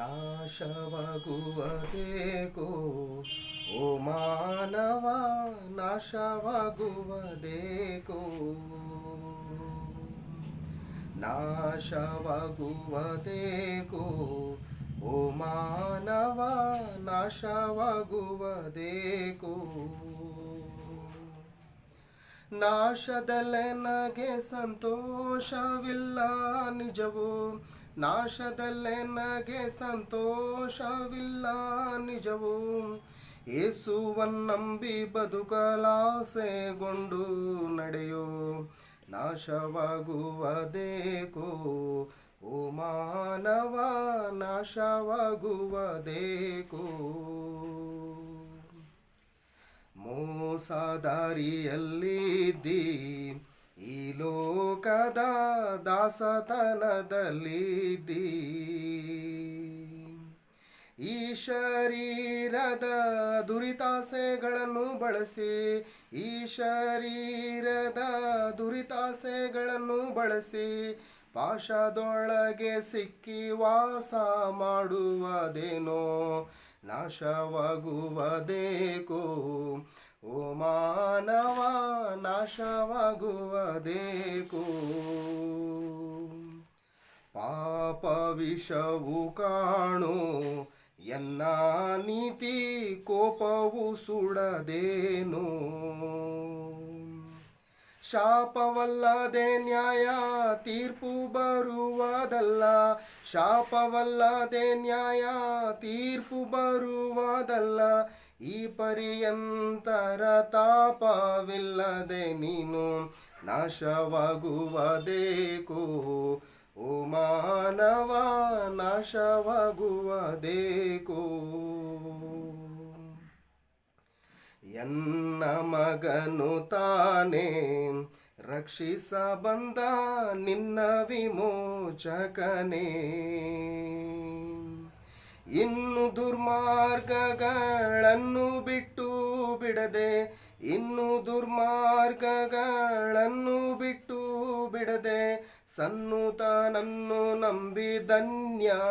ನಾಶವಾಗುವುದೇಕೋ ಓ ಮಾನವ ನಾಶವಾಗುವುದೇಕೋ ನಾಶವಾಗುವುದೇಕೋ ಓ ಮಾನವ ನಾಶವಾಗುವುದೇಕೋ ನಾಶದಲ್ಲೇ ನಗೆ ಸಂತೋಷವಿಲ್ಲ ನಿಜವು. ನಾಶದಲ್ಲೇ ನಗೆ ಸಂತೋಷವಿಲ್ಲ ನಿಜವು. ಏಸುವನ್ನಂಬಿ ಬದುಕಲಾಸೆಗೊಂಡು ನಡೆಯೋ. ನಾಶವಾಗುವುದೇಕೋ ಓ ಮಾನವ ನಾಶವಾಗುವುದೇಕೋ ಮೋಸದಾರಿಯಲ್ಲಿದ್ದಿ. ಈ ಲೋಕದ ದಾಸತನದಲ್ಲಿದ್ದಿ. ಈ ಶರೀರದ ದುರಿತಾಸೆಗಳನ್ನು ಬಳಸಿ, ಈ ಶರೀರದ ದುರಿತಾಸೆಗಳನ್ನು ಬಳಸಿ, ಪಾಶದೊಳಗೆ ಸಿಕ್ಕಿ ವಾಸ ಮಾಡುವುದೇನೋ, ನಾಶವಾಗುವುದೇಕೋ ಓ ಮಾನವ ನಾಶವಾಗುವುದೇಕೋ. ಪಾಪ ವಿಷವು ಕಾಣು, ಎನ್ನ ನೀತಿ ಕೋಪವು ಸುಡದೇನು. ಶಾಪವಲ್ಲದೆ ನ್ಯಾಯ ತೀರ್ಪು ಬರುವುದಲ್ಲ, ಶಾಪವಲ್ಲದೆ ನ್ಯಾಯ ತೀರ್ಪು ಬರುವುದಲ್ಲ ಈ ಪರ್ಯಂತರ ತಾಪವಿಲ್ಲದೆ ನೀನು ನಾಶವಾಗುವುದೇಕೋ. ಓ ಮಾನವ, ನಾಶವಾಗುವುದೇಕೋ. ಎನ್ನ ಮಗನು ತಾನೇ ರಕ್ಷಿಸ ಬಂದ ನಿನ್ನ ವಿಮೋಚಕನೇ. ಇನ್ನು ದುರ್ಮಾರ್ಗಗಳನ್ನು ಬಿಟ್ಟು ಬಿಡದೆ, ಇನ್ನು ದುರ್ಮಾರ್ಗಗಳನ್ನು ಬಿಟ್ಟು ಬಿಡದೆ ಸನ್ನುತನನ್ನು ನಂಬಿ ಧನ್ಯನಾಗಲೊಲ್ಲದೆ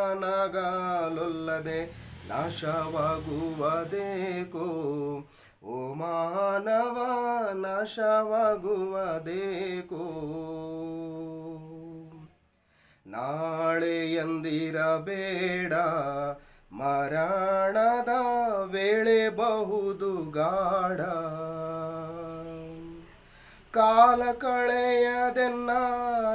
ನಾಶವಾಗುವುದೇಕೋ ಓ ಮಾನವ ನಾಶವಾಗುವುದೇಕೋ ನಾಳೆಯಂದಿರಬೇಡ ಮರಣದ ವೇಳೆ ಬಹುದು ಗಾಢ. ಕಾಲ ಕಳೆಯದೆನ್ನ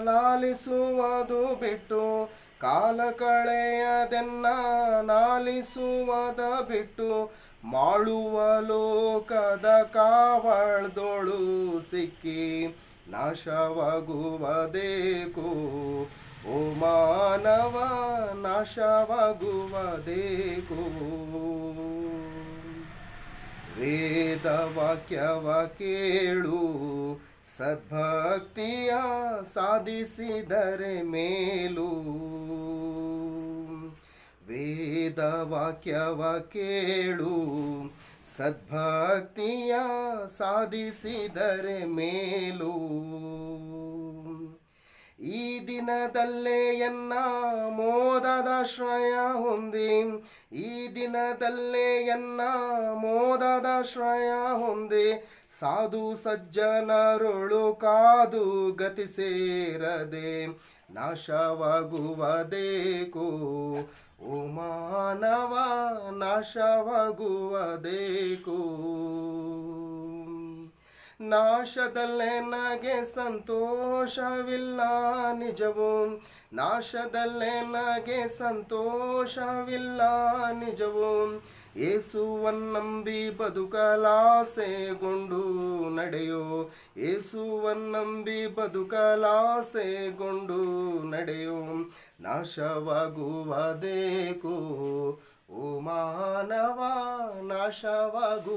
ಲಾಲಿಸುವುದು ಬಿಟ್ಟು, ಕಾಲ ಕಳೆಯದೆನ್ನ ನಾಲಿಸುವದ ಬಿಟ್ಟು, ಮಾಳುವ ಲೋಕದ ಕಾವಳ್ದೊಳು ಸಿಕ್ಕಿ ನಾಶವಾಗುವುದೇಕೋ ಓ ಮಾನವ ನಾಶವಾಗುವುದೇಕೋ ವೇದ ವಾಕ್ಯವ ಕೇಳು ಸದ್ಭಕ್ತಿಯ ಸಾಧಿಸಿದರೆ ಮೇಲು. ವೇದ ವಾಕ್ಯವ ಕೇಳು ಸದ್ಭಕ್ತಿಯ ಸಾಧಿಸಿದರೆ ಮೇಲು. ದಿನದಲ್ಲೇ ಎನ್ನ ಮೋದದಾಶ್ರಯ ಹೊಂದಿ. ಈ ದಿನದಲ್ಲೇ ಎನ್ನ ಮೋದದಾಶ್ರಯ ಹೊಂದಿ. ಸಾಧು ಸಜ್ಜನರುಳು ಕಾದು ಗತಿ ಸೇರದೆ. ನಾಶವಾಗುವುದೇಕೋ ಓ ಮಾನವ ನಾಶವಾಗುವುದೇಕೋ ನಾಶದಲ್ಲೇ ನಗೆ ಸಂತೋಷವಿಲ್ಲ ನಿಜವು. ನಾಶದಲ್ಲೇ ನಗೆ ಸಂತೋಷವಿಲ್ಲ ನಿಜವು. ಏಸುವನ್ನಂಬಿ ಬದುಕಲಾಸೆಗೊಂಡು ನಡೆಯೋ. ಏಸುವನ್ನಂಬಿ ಬದುಕಲಾಸೆಗೊಂಡು ನಡೆಯೋ. ನಾಶವಾಗುವುದೇಕೋ, ಓ ಮಾನವ, ನಾಶವಾಗುವುದೇಕೋ.